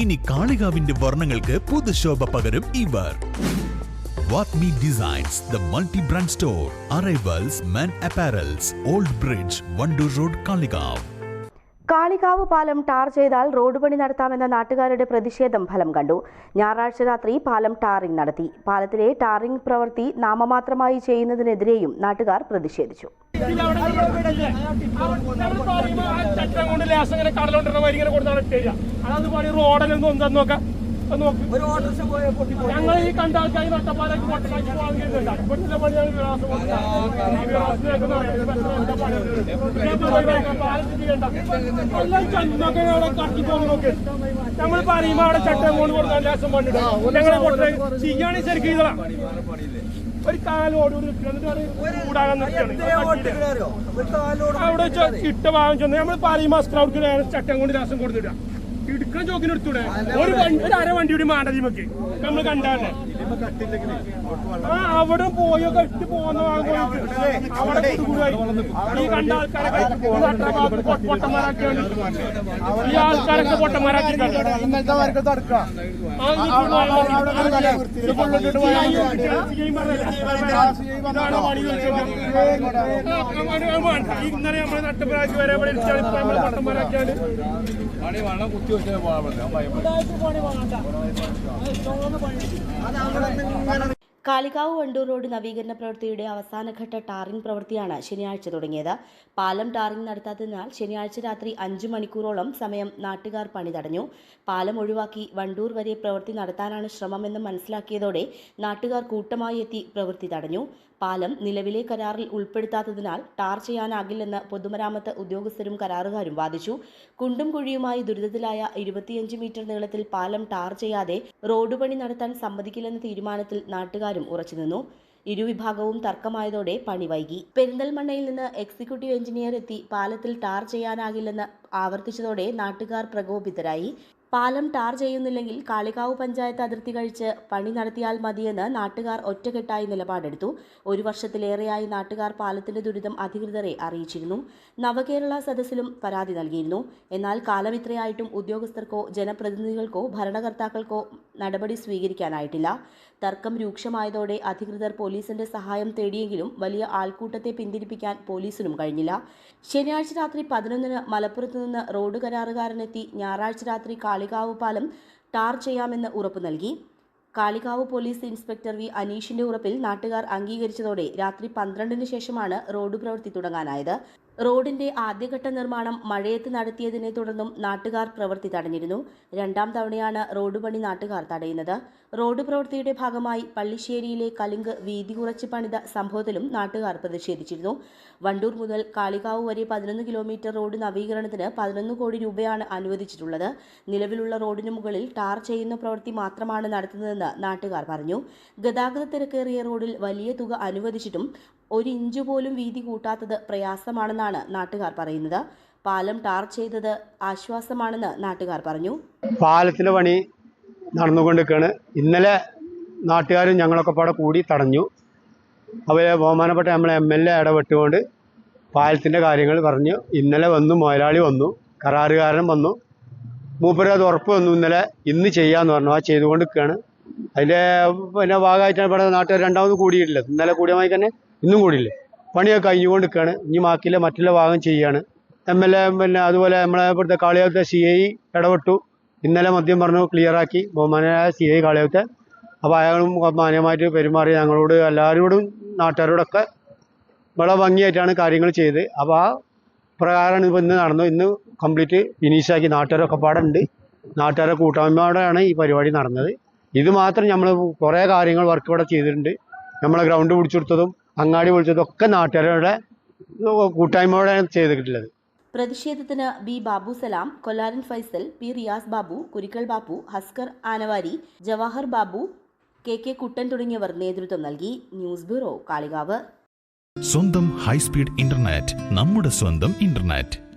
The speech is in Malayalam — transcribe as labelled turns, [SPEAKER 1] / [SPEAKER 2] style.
[SPEAKER 1] ഇനി കാളികാവിന്റെ വർണങ്ങൾക്ക് പുതുശോഭ പകരും ഇവർ. Vathmi designs the multi brand store arrivals men apparels old bridge Wandoor road Kalikavu
[SPEAKER 2] Kalikavu പാലം ടാർ ചെയ്താൽ റോഡ് പണി നടത്താമെന്ന നാട്ടുകാരുടെ പ്രതിഷേധം ഫലം കണ്ടു. ഞായറാഴ്ച രാത്രി പാലം ടാറിംഗ് നടത്തി. പാലത്തിലെ ടാറിംഗ് പ്രവൃത്തി നാമമാത്രമായി ചെയ്യുന്നതിനെതിരെയും നാട്ടുകാർ പ്രതിഷേധിച്ചു.
[SPEAKER 3] ചട്ടം കൊണ്ട് ഇങ്ങനെ കടലോണ്ടിരുന്ന വരി ഇങ്ങനെ കൊടുത്താണ് ഇട്ടുതരിക അതാത് പണി റോഡിലൊന്നും എന്താന്ന് നോക്കാം ഞങ്ങൾ ഈ കണ്ട ആൾക്കാർ നട്ടപ്പാലേക്ക് ഇവിടുത്തെ പണിയാണ് വിലാസം ചെന്നൊക്കെ അവിടെ ഞങ്ങൾ പറയുമ്പോ അവിടെ ചട്ടം കൊണ്ട് ലാസം ലേശം ഞങ്ങളെ ഞങ്ങൾ ചെയ്യാണെങ്കിൽ ശരിക്കും ഒരു കാലോട് നിൽക്കുന്നത് കൂടാകാൻ നിൽക്കുകയാണ്. അവിടെ ഇട്ട ഭാഗം ചെന്ന്. നമ്മൾ പാലി മാസ്ക് അവർക്ക് ചട്ടം കൊണ്ട് രാസം കൊടുത്തിട്ടാ ഇടുക്കാൻ ചോക്കിന് എടുത്തൂടെ? ഒരു ഒരു അര വണ്ടി കൂടി മാണ്ട നമുക്ക് നമ്മൾ കണ്ടാലേ. ആ അവിടെ പോയോ കെട്ടി പോകുന്ന അവിടെ കണ്ട പൊട്ടന്മാരാക്കിയാണ്. ഇന്നലെ നമ്മൾ നട്ടപ്രാജ് വരെ ഇവിടെ ഇരിച്ചാൽ ഇപ്പൊ നമ്മൾ പൊട്ടന്മാരാക്കിയാണ്
[SPEAKER 2] കാളികാവ് വണ്ടൂർ റോഡ് നവീകരണ പ്രവൃത്തിയുടെ അവസാനഘട്ട ടാറിംഗ് പ്രവൃത്തിയാണ് ശനിയാഴ്ച തുടങ്ങിയത്. പാലം ടാറിംഗ് നടത്താത്തതിനാൽ ശനിയാഴ്ച രാത്രി അഞ്ചു മണിക്കൂറോളം സമയം നാട്ടുകാർ പണി തടഞ്ഞു പാലം ഒഴിവാക്കി വണ്ടൂർ വരെ പ്രവൃത്തി നടത്താനാണ് ശ്രമമെന്ന് മനസ്സിലാക്കിയതോടെ നാട്ടുകാർ കൂട്ടമായി എത്തി പ്രവൃത്തി തടഞ്ഞു. പാലം നിലവിലെ കരാറിൽ ഉൾപ്പെടുത്താത്തതിനാൽ ടാർ ചെയ്യാനാകില്ലെന്ന് പൊതുമരാമത്ത് ഉദ്യോഗസ്ഥരും കരാറുകാരും വാദിച്ചു. കുണ്ടും കുഴിയുമായി ദുരിതത്തിലായ ഇരുപത്തിയഞ്ച് മീറ്റർ നീളത്തിൽ പാലം ടാർ ചെയ്യാതെ റോഡ് പണി നടത്താൻ സമ്മതിക്കില്ലെന്ന തീരുമാനത്തിൽ നാട്ടുകാരും ഉറച്ചുനിന്നു ഇരുവിഭാഗവും തർക്കമായതോടെ പണി വൈകി. പെരിന്തൽമണ്ണയിൽ നിന്ന് എക്സിക്യൂട്ടീവ് എഞ്ചിനീയർ എത്തി. പാലത്തിൽ ടാർ ചെയ്യാനാകില്ലെന്ന് ആവർത്തിച്ചതോടെ നാട്ടുകാർ പ്രകോപിതരായി. പാലം ടാർ ചെയ്യുന്നില്ലെങ്കിൽ കാളികാവ് പഞ്ചായത്ത് അതിർത്തി കഴിച്ച് പണി നടത്തിയാൽ മതിയെന്ന് നാട്ടുകാർ ഒറ്റക്കെട്ടായി നിലപാടെടുത്തു. ഒരു വർഷത്തിലേറെയായി നാട്ടുകാർ പാലത്തിന്റെ ദുരിതം അധികൃതരെ അറിയിച്ചിരുന്നു. നവകേരള സദസ്സിലും പരാതി നൽകിയിരുന്നു. എന്നാൽ കാലം ഇത്രയായിട്ടും ഉദ്യോഗസ്ഥർക്കോ ജനപ്രതിനിധികൾക്കോ ഭരണകർത്താക്കൾക്കോ നടപടി സ്വീകരിക്കാനായിട്ടില്ല. തർക്കം രൂക്ഷമായതോടെ അധികൃതർ പോലീസിന്റെ സഹായം തേടിയെങ്കിലും വലിയ ആൾക്കൂട്ടത്തെ പിന്തിരിപ്പിക്കാൻ പോലീസിനും കഴിഞ്ഞില്ല. ശനിയാഴ്ച രാത്രി പതിനൊന്നിന് മലപ്പുറത്ത് നിന്ന് റോഡ് കരാറുകാരനെത്തി ഞായറാഴ്ച രാത്രി കാളികാവ് പാലം ടാർ ചെയ്യാമെന്ന് ഉറപ്പ് നൽകി. കാളികാവ് പോലീസ് ഇൻസ്പെക്ടർ വി അനീഷിന്റെ ഉറപ്പിൽ നാട്ടുകാർ അംഗീകരിച്ചതോടെ രാത്രി പന്ത്രണ്ടിന് ശേഷമാണ് റോഡ് പ്രവൃത്തി തുടങ്ങാനായത്. റോഡിന്റെ ആദ്യഘട്ട നിർമ്മാണം മഴയത്ത് നടത്തിയതിനെ തുടർന്നും നാട്ടുകാർ പ്രവൃത്തി തടഞ്ഞിരുന്നു. രണ്ടാം തവണയാണ് റോഡ് പണി നാട്ടുകാർ തടയുന്നത്. റോഡ് പ്രവൃത്തിയുടെ ഭാഗമായി പള്ളിശ്ശേരിയിലെ കലുങ്ക് വീതി കുറച്ച് പണിത സംഭവത്തിലും നാട്ടുകാർ പ്രതിഷേധിച്ചിരുന്നു. വണ്ടൂർ മുതൽ കാളികാവ് വരെ പതിനൊന്ന് കിലോമീറ്റർ റോഡ് നവീകരണത്തിന് പതിനൊന്ന് കോടി രൂപയാണ് അനുവദിച്ചിട്ടുള്ളത്. നിലവിലുള്ള റോഡിന് മുകളിൽ ടാർ ചെയ്യുന്ന പ്രവൃത്തി മാത്രമാണ് നടത്തുന്നതെന്ന് നാട്ടുകാർ പറഞ്ഞു. ഗതാഗത തിരക്കേറിയ റോഡിൽ വലിയ തുക അനുവദിച്ചിട്ടും ഒരു ഇഞ്ച് പോലും വീതി കൂട്ടാത്തത് പ്രയാസമാണെന്നാണ് നാട്ടുകാർ പറയുന്നത്. പാലം ടാർ ചെയ്തത് ആശ്വാസമാണെന്ന് നാട്ടുകാർ പറഞ്ഞു.
[SPEAKER 4] പാലത്തിലെ പണി നടന്നുകൊണ്ടിരിക്കുകയാണ്. ഇന്നലെ നാട്ടുകാരും ഞങ്ങളൊക്കെ പാടെ കൂടി തടഞ്ഞു. അവരെ ബഹുമാനപ്പെട്ട നമ്മളെ എം എൽ എ ഇടപെട്ടുകൊണ്ട് പാലത്തിന്റെ കാര്യങ്ങൾ പറഞ്ഞു. ഇന്നലെ വന്നു മുതലാളി വന്നു കരാറുകാരൻ വന്നു. മൂപ്പര് അത് ഉറപ്പ് വന്നു ഇന്നലെ ഇന്ന് ചെയ്യാന്ന് പറഞ്ഞു. ആ ചെയ്തുകൊണ്ടിരിക്കുകയാണ്. അതിന്റെ പിന്നെ ഭാഗമായിട്ടാണ് ഇവിടെ നാട്ടുകാർ രണ്ടാമത് കൂടിയിട്ടില്ല. ഇന്നലെ കൂടിയമായി തന്നെ ഇന്നും കൂടിയില്ലേ? പണിയൊക്കെ കഴിഞ്ഞുകൊണ്ടിരിക്കുകയാണ്. ഇനി ബാക്കിയിലെ മറ്റുള്ള ഭാഗം ചെയ്യുകയാണ്. എം എൽ എ പിന്നെ അതുപോലെ നമ്മളെ ഇവിടുത്തെ കാളിയാവത്തെ സി ഐ ഇടപെട്ടു. ഇന്നലെ മദ്യം പറഞ്ഞു ക്ലിയറാക്കി ബഹുമാനായ സി ഐ കാളിയാവത്തെ അപ്പോൾ അയാളും മാന്യമായിട്ട് പെരുമാറി ഞങ്ങളോട് എല്ലാവരോടും നാട്ടുകാരോടൊക്കെ വളരെ ഭംഗിയായിട്ടാണ് കാര്യങ്ങൾ ചെയ്ത്. അപ്പോൾ ആ പ്രകാരമാണ് ഇപ്പോൾ ഇന്ന് നടന്നു. ഇന്ന് കംപ്ലീറ്റ് ഫിനിഷാക്കി നാട്ടുകാരൊക്കെ പാടുണ്ട്. നാട്ടുകാരെ കൂട്ടായ്മയോടെയാണ് ഈ പരിപാടി നടന്നത്. ഇത് മാത്രം നമ്മൾ കുറേ കാര്യങ്ങൾ വർക്ക് ഇവിടെ ചെയ്തിട്ടുണ്ട്. നമ്മളെ ഗ്രൗണ്ട് പിടിച്ചെടുത്തതും അങ്ങാടി വിളിച്ചതൊക്കെ ഒക്കെ നാട്ടുകാരുടെ കൂട്ടായ്മയോടെയാണ് ചെയ്തിട്ടുള്ളത്.
[SPEAKER 2] പ്രതിഷേധത്തിന് B Babu Salam Kollaran Faisal P Riyas Babu Kurikkal Babu Haskar Anavari Jawahar Babu K K Kuttan തുടങ്ങിയവർ നേതൃത്വം നൽകി. News bureau Kalikavu.
[SPEAKER 1] സ്വന്തം ഹൈസ്പീഡ് ഇന്റർനെറ്റ് നമ്മുടെ സ്വന്തം ഇന്റർനെറ്റ്.